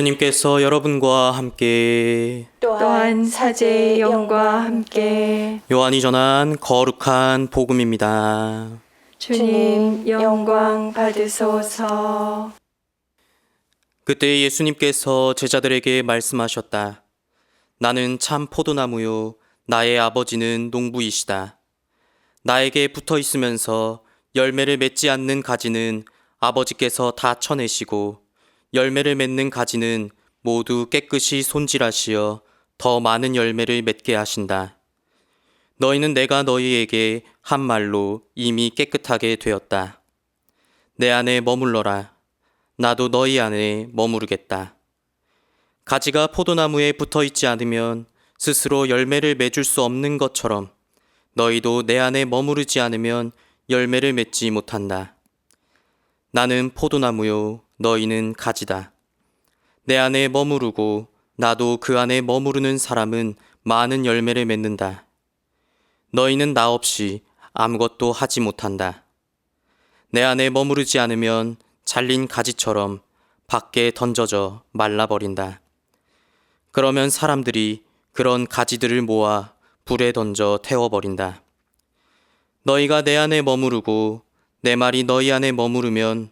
주님께서 여러분과 함께 또한 사제의 영과 함께 요한이 전한 거룩한 복음입니다. 주님 영광 받으소서. 그때 예수님께서 제자들에게 말씀하셨다. 나는 참 포도나무요. 나의 아버지는 농부이시다. 나에게 붙어 있으면서 열매를 맺지 않는 가지는 아버지께서 다 쳐내시고 열매를 맺는 가지는 모두 깨끗이 손질하시어 더 많은 열매를 맺게 하신다. 너희는 내가 너희에게 한 말로 이미 깨끗하게 되었다. 내 안에 머물러라. 나도 너희 안에 머무르겠다. 가지가 포도나무에 붙어 있지 않으면 스스로 열매를 맺을 수 없는 것처럼 너희도 내 안에 머무르지 않으면 열매를 맺지 못한다. 나는 포도나무요, 너희는 가지다. 내 안에 머무르고 나도 그 안에 머무르는 사람은 많은 열매를 맺는다. 너희는 나 없이 아무것도 하지 못한다. 내 안에 머무르지 않으면 잘린 가지처럼 밖에 던져져 말라버린다. 그러면 사람들이 그런 가지들을 모아 불에 던져 태워버린다. 너희가 내 안에 머무르고 내 말이 너희 안에 머무르면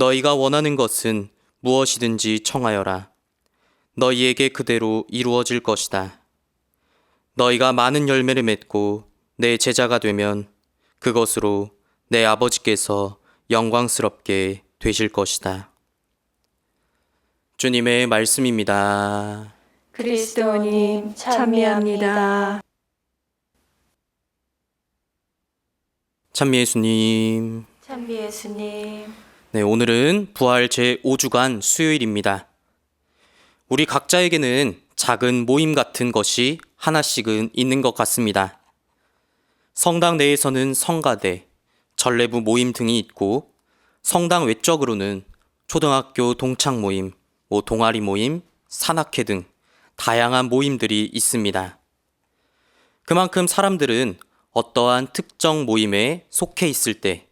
너희가 원하는 것은 무엇이든지 청하여라. 너희에게 그대로 이루어질 것이다. 너희가 많은 열매를 맺고 내 제자가 되면 그것으로 내 아버지께서 영광스럽게 되실 것이다. 주님의 말씀입니다. 그리스도님 참미합니다. 참미 예수님. 참미 예수님. 네, 오늘은 부활 제5주간 수요일입니다. 우리 각자에게는 작은 모임 같은 것이 하나씩은 있는 것 같습니다. 성당 내에서는 성가대, 전례부 모임 등이 있고, 성당 외적으로는 초등학교 동창 모임, 뭐 동아리 모임, 산악회 등 다양한 모임들이 있습니다. 그만큼 사람들은 어떠한 특정 모임에 속해 있을 때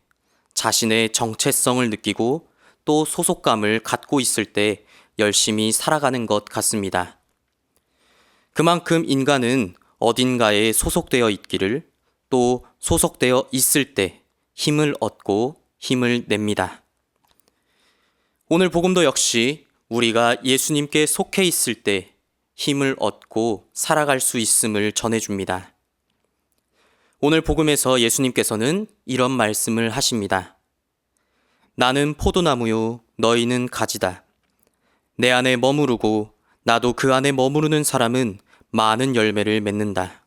자신의 정체성을 느끼고 또 소속감을 갖고 있을 때 열심히 살아가는 것 같습니다. 그만큼 인간은 어딘가에 소속되어 있기를 또 소속되어 있을 때 힘을 얻고 힘을 냅니다. 오늘 복음도 역시 우리가 예수님께 속해 있을 때 힘을 얻고 살아갈 수 있음을 전해줍니다. 오늘 복음에서 예수님께서는 이런 말씀을 하십니다. 나는 포도나무요, 너희는 가지다. 내 안에 머무르고 나도 그 안에 머무르는 사람은 많은 열매를 맺는다.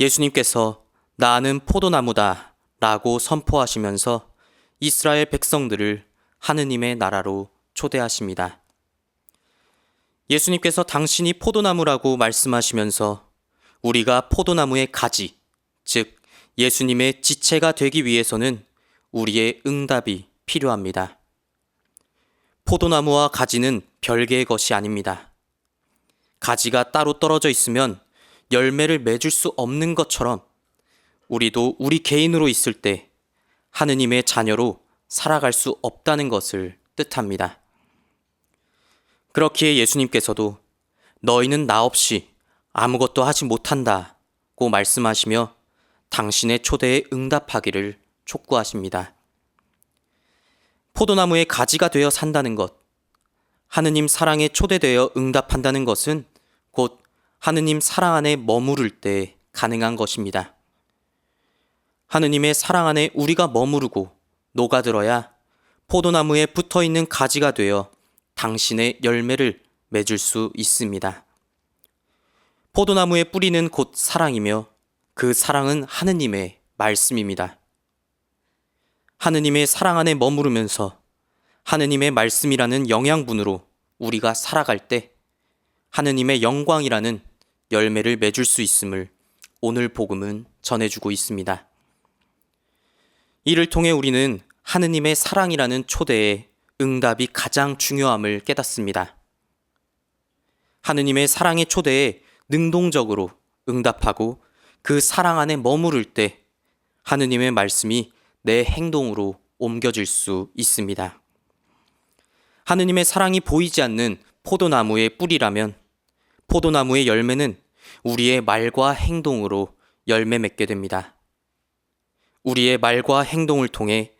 예수님께서 나는 포도나무다 라고 선포하시면서 이스라엘 백성들을 하느님의 나라로 초대하십니다. 예수님께서 당신이 포도나무라고 말씀하시면서 우리가 포도나무의 가지, 즉 예수님의 지체가 되기 위해서는 우리의 응답이 필요합니다. 포도나무와 가지는 별개의 것이 아닙니다. 가지가 따로 떨어져 있으면 열매를 맺을 수 없는 것처럼 우리도 우리 개인으로 있을 때 하느님의 자녀로 살아갈 수 없다는 것을 뜻합니다. 그렇기에 예수님께서도 너희는 나 없이 아무것도 하지 못한다 고 말씀하시며 당신의 초대에 응답하기를 촉구하십니다. 포도나무의 가지가 되어 산다는 것, 하느님 사랑에 초대되어 응답한다는 것은 곧 하느님 사랑 안에 머무를 때 가능한 것입니다. 하느님의 사랑 안에 우리가 머무르고 녹아들어야 포도나무에 붙어 있는 가지가 되어 당신의 열매를 맺을 수 있습니다. 포도나무의 뿌리는 곧 사랑이며 그 사랑은 하느님의 말씀입니다. 하느님의 사랑 안에 머무르면서 하느님의 말씀이라는 영양분으로 우리가 살아갈 때 하느님의 영광이라는 열매를 맺을 수 있음을 오늘 복음은 전해주고 있습니다. 이를 통해 우리는 하느님의 사랑이라는 초대에 응답이 가장 중요함을 깨닫습니다. 하느님의 사랑의 초대에 능동적으로 응답하고 그 사랑 안에 머무를 때 하느님의 말씀이 내 행동으로 옮겨질 수 있습니다. 하느님의 사랑이 보이지 않는 포도나무의 뿌리라면 포도나무의 열매는 우리의 말과 행동으로 열매 맺게 됩니다. 우리의 말과 행동을 통해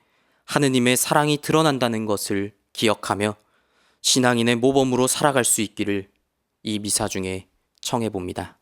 하느님의 사랑이 드러난다는 것을 기억하며 신앙인의 모범으로 살아갈 수 있기를 이 미사 중에 청해 봅니다.